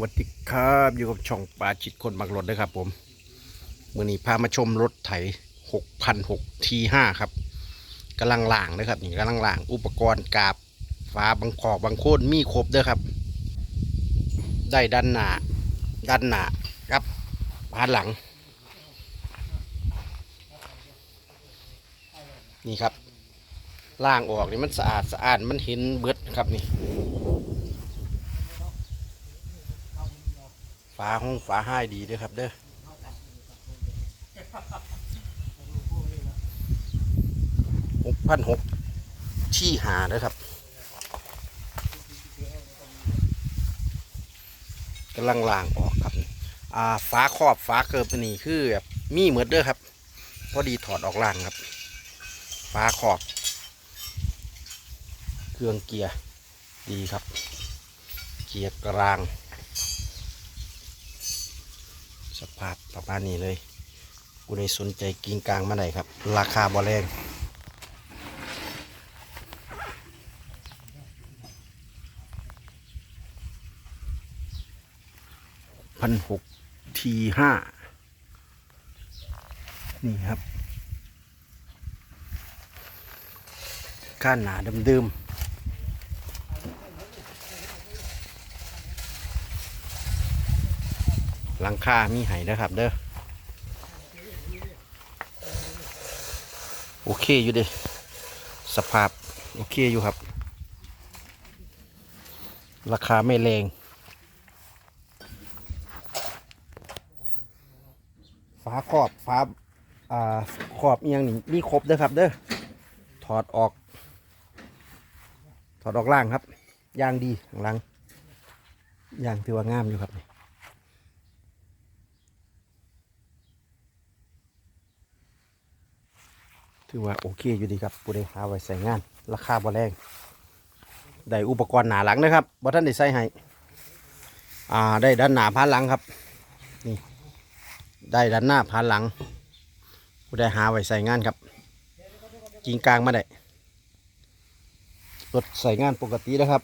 วัสดีครับ อยู่กับช่องปลาจิตคนบักรถนะครับผมมื่อนี้พามาชมรถไถ6,006 T5 ครับกำลังล่างนะครับนี่กำลังล่างอุปกรณ์กาบฟ้าบางขอบบางโคนมีครบด้อครับ ได้ด้านหน้าด้านหน้าครับพานหลัง นี่ครับล่างออกนี่มันสะอาดสะอาดมันเห็นเบิดครับนี่ ฟ้าห้องฟ้าให้ดีด้วยครับเด้อหกพันหกชี้หาเด้อครับกำลังล่างออกครับอ่าฟ้าครอบฟ้าเกิบนี่คือแบบมีเหมือนเด้อครับ พอดีถอดออกล่างครับ ฟ้าขอบ เครื่องเกียร์ดีครับ เกียร์กลาง สภาพประมาณนี้เลยกูได้สนใจกิงกลางมาไหนครับ ราคาบ่แรงพันหกทีห้านี่ครับ ก้านหนาเดิมๆ หลังคามีไห้นะครับ เด้อโอเคอยู่เด้สภาพโอเคอยู่ครับ ราคาไม่แรงฝาครอบฝาอ่าขอบเอียงนี่มีครบเด้อครับเด้อถอดออก ถอดออกล่างครับยางดีข้างหลังยางถือว่างามอยู่ครับนี่ ถือว่าโอเคอยู่ดีครับผู้ใดหาไว้ใส่งาน ราคาบ่แรงได้อุปกรณ์หนาหลังนะครับบ่ท่านได้ใส่ให้อ่าได้ด้านหน้าพานหลังครับนี่ได้ด้านหน้าพานหลังผู้ใดหาไว้ใส่งานครับกิงกลางมาได้รถใส่งานปกตินะครับ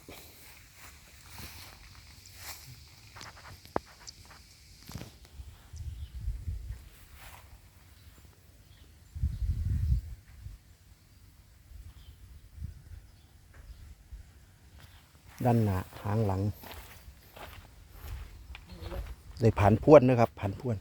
ด้านหน้าทางหลัง ได้ผ่านพ่วนนะครับผ่านพ่วน